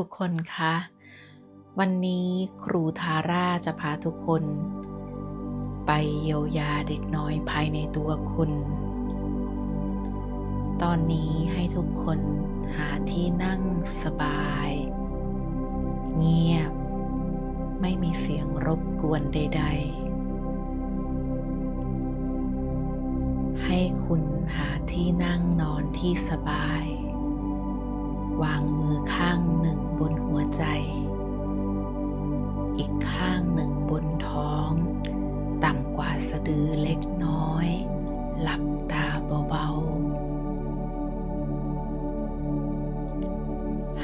ทุกคนคะ วันนี้ครูทาร่าจะพาทุกคน ไปเยียวยาเด็กน้อยภายในตัวคุณ ตอนนี้ให้ทุกคนหาที่นั่งสบาย เงียบ ไม่มีเสียงรบกวนใด ๆ ให้คุณหาที่นั่งนอนที่สบาย วางมือข้างหนึ่งบนหัวใจ อีกข้างหนึ่งบนท้อง ต่ำกว่าสะดือเล็กน้อย หลับตาเบาๆ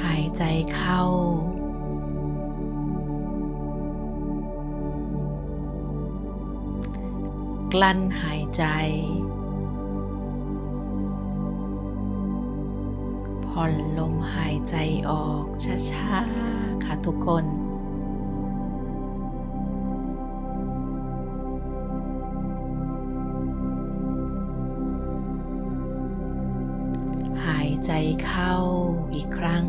หายใจเข้า กลั้นหายใจ ผ่อนลมหายใจออกช้าๆค่ะทุกคน หายใจเข้าอีกครั้ง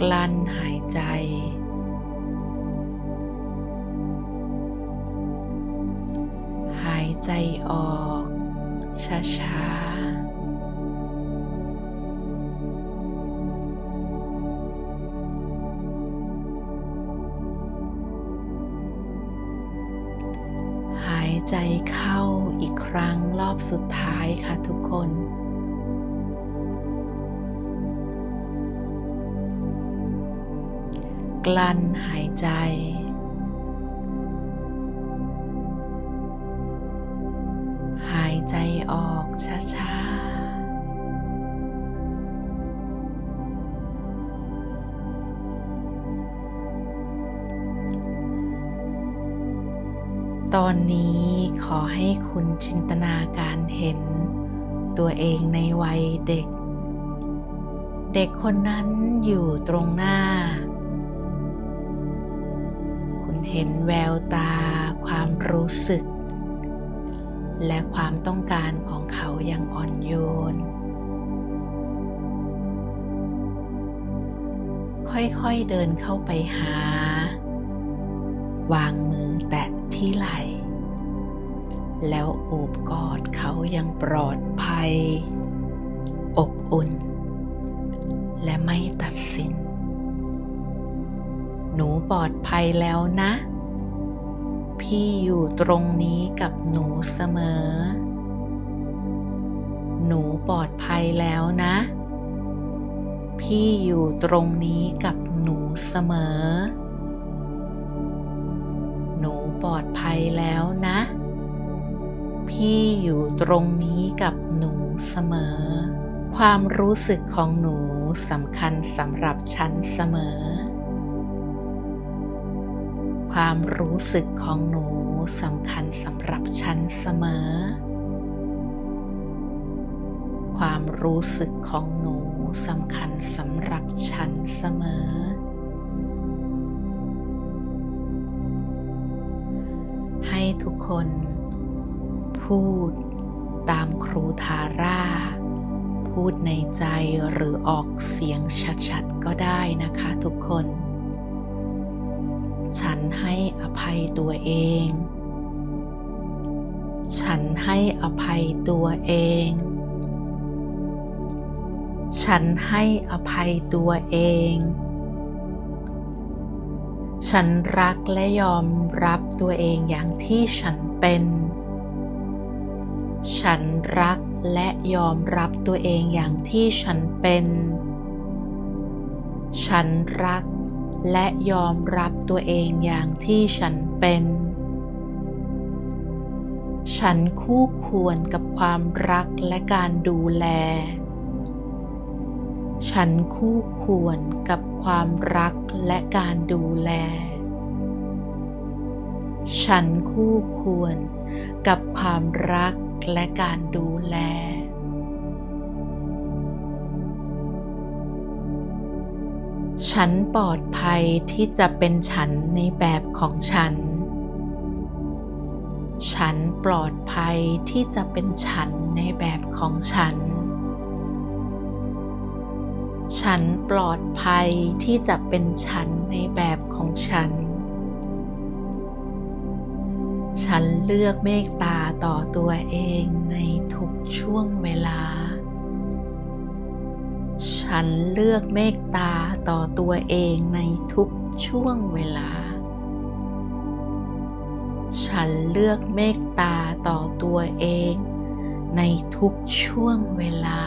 กลั้นหายใจ ใจออก ช้าๆ หายใจเข้าอีกครั้งรอบสุดท้ายค่ะทุกคนกลั้นหายใจ ใจออกช้าๆตอนนี้ขอให้คุณจินตนาการเห็น ตัวเองในวัยเด็ก เด็กคนนั้นอยู่ตรงหน้า คุณเห็นแววตาความรู้สึก และความต้องการของเขาอย่างอ่อนโยน ค่อยๆเดินเข้าไปหา วางมือแตะที่ไหล่แล้วโอบกอดเขาอย่างปลอดภัย อบอุ่น และไม่ตัดสิน หนูปลอดภัยแล้วนะ พี่อยู่ตรงนี้กับหนูเสมอ หนูปลอดภัยแล้วนะ พี่อยู่ตรงนี้กับหนูเสมอ หนูปลอดภัยแล้วนะ พี่อยู่ตรงนี้กับหนูเสมอ ความรู้สึกของหนูสำคัญสำหรับฉันเสมอ ความรู้สึกของหนูสำคัญสำหรับฉันเสมอ ความรู้สึกของหนูสำคัญสำหรับฉันเสมอ ให้ทุกคน พูดตามครูทาร่า พูดในใจหรือออกเสียงชัดๆ ก็ได้นะคะทุกคน ฉันให้อภัยตัวเอง ฉันให้อภัยตัวเอง ฉันให้อภัยตัวเอง ฉันรักและยอมรับตัวเองอย่างที่ฉันเป็น ฉันรักและยอมรับตัวเองอย่างที่ฉันเป็น ฉันรัก และยอมรับตัวเองอย่างที่ฉันเป็น ฉันคู่ควรกับความรักและการดูแล ฉันคู่ควรกับความรักและการดูแล ฉันคู่ควรกับความรักและการดูแล ฉันปลอดภัยที่จะเป็นฉันในแบบของฉัน ฉันปลอดภัยที่จะเป็นฉันในแบบของฉัน ฉันปลอดภัยที่จะเป็นฉันในแบบของฉัน ฉันเลือกเมตตาต่อตัวเองในทุกช่วงเวลา ฉันเลือกเมตตาต่อตัวเองในทุกช่วงเวลา ฉันเลือกเมตตาต่อตัวเองในทุกช่วงเวลา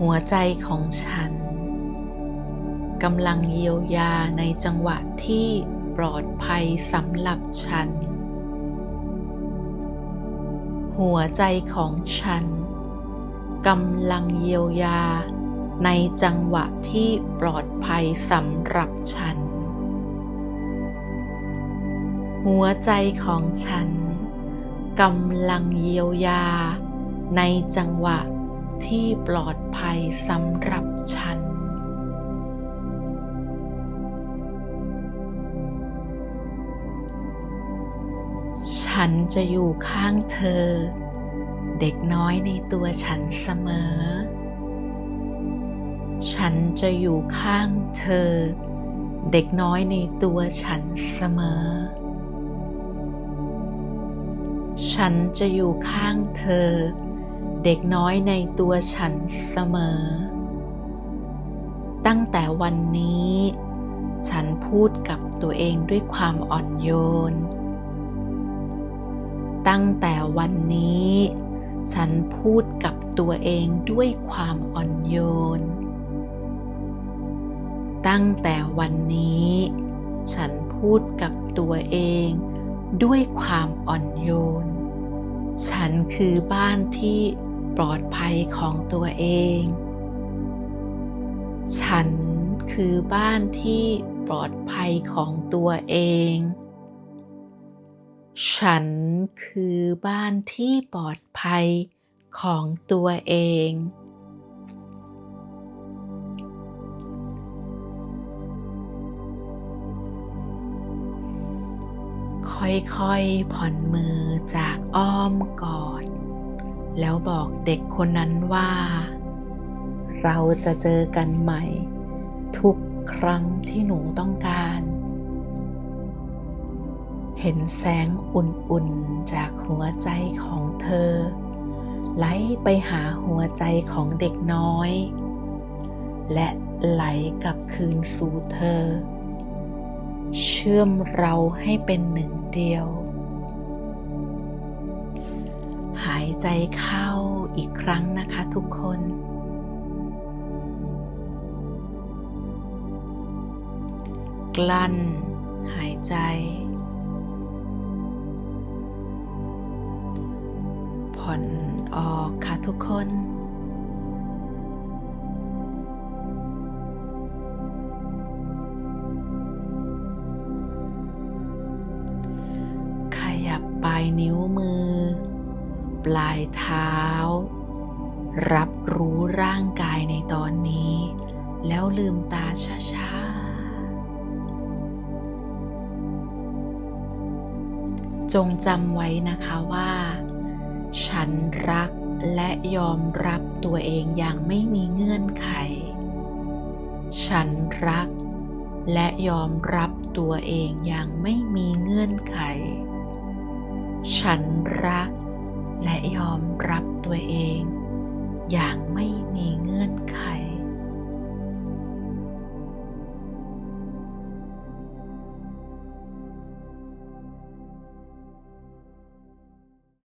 หัวใจของฉันกำลังเยียวยาในจังหวะที่ปลอดภัยสำหรับฉัน หัวใจของฉัน กำลังเยียวยา ในจังหวะที่ปลอดภัยสำหรับฉัน หัวใจของฉันกำลังเยียวยา ในจังหวะที่ปลอดภัยสำหรับฉันฉันจะอยู่ข้างเธอ เด็กน้อยในตัวฉันเสมอ ฉันจะอยู่ข้างเธอ เด็กน้อยในตัวฉันเสมอ ฉันจะอยู่ข้างเธอ เด็กน้อยในตัวฉันเสมอ ตั้งแต่วันนี้ ฉันพูดกับตัวเองด้วยความอ่อนโยนตั้งแต่วันนี้ ฉันพูดกับตัวเองด้วยความอ่อนโยน ตั้งแต่วันนี้ ฉันพูดกับตัวเองด้วยความอ่อนโยน ฉันคือบ้านที่ปลอดภัยของตัวเอง ฉันคือบ้านที่ปลอดภัยของตัวเอง ฉันคือบ้านที่ปลอดภัยของตัวเอง ค่อยๆ ผ่อนมือจากอ้อมกอด แล้วบอกเด็กคนนั้นว่า เราจะเจอกันใหม่ ทุกครั้งที่หนูต้องการ ห็นแสงอุ่นๆจากหัวใจของเธอ ไหลไปหาหัวใจของเด็กน้อย และไหลกลับคืนสู่เธอ เชื่อมเราให้เป็นหนึ่งเดียว หายใจเข้าอีกครั้งนะคะทุกคนกลั้น หายใจ ผ่อนออกค่ะทุกคน ขยับปลายนิ้วมือ ปลายเท้า รับรู้ร่างกายในตอนนี้ แล้วลืมตาช้าๆจงจำไว้นะคะว่า ฉันรักและยอมรับตัวเองอย่างไม่มีเงื่อนไข ฉันรักและยอมรับตัวเองอย่างไม่มีเงื่อนไข ฉันรักและยอมรับตัวเองอย่างไม่มีเงื่อนไข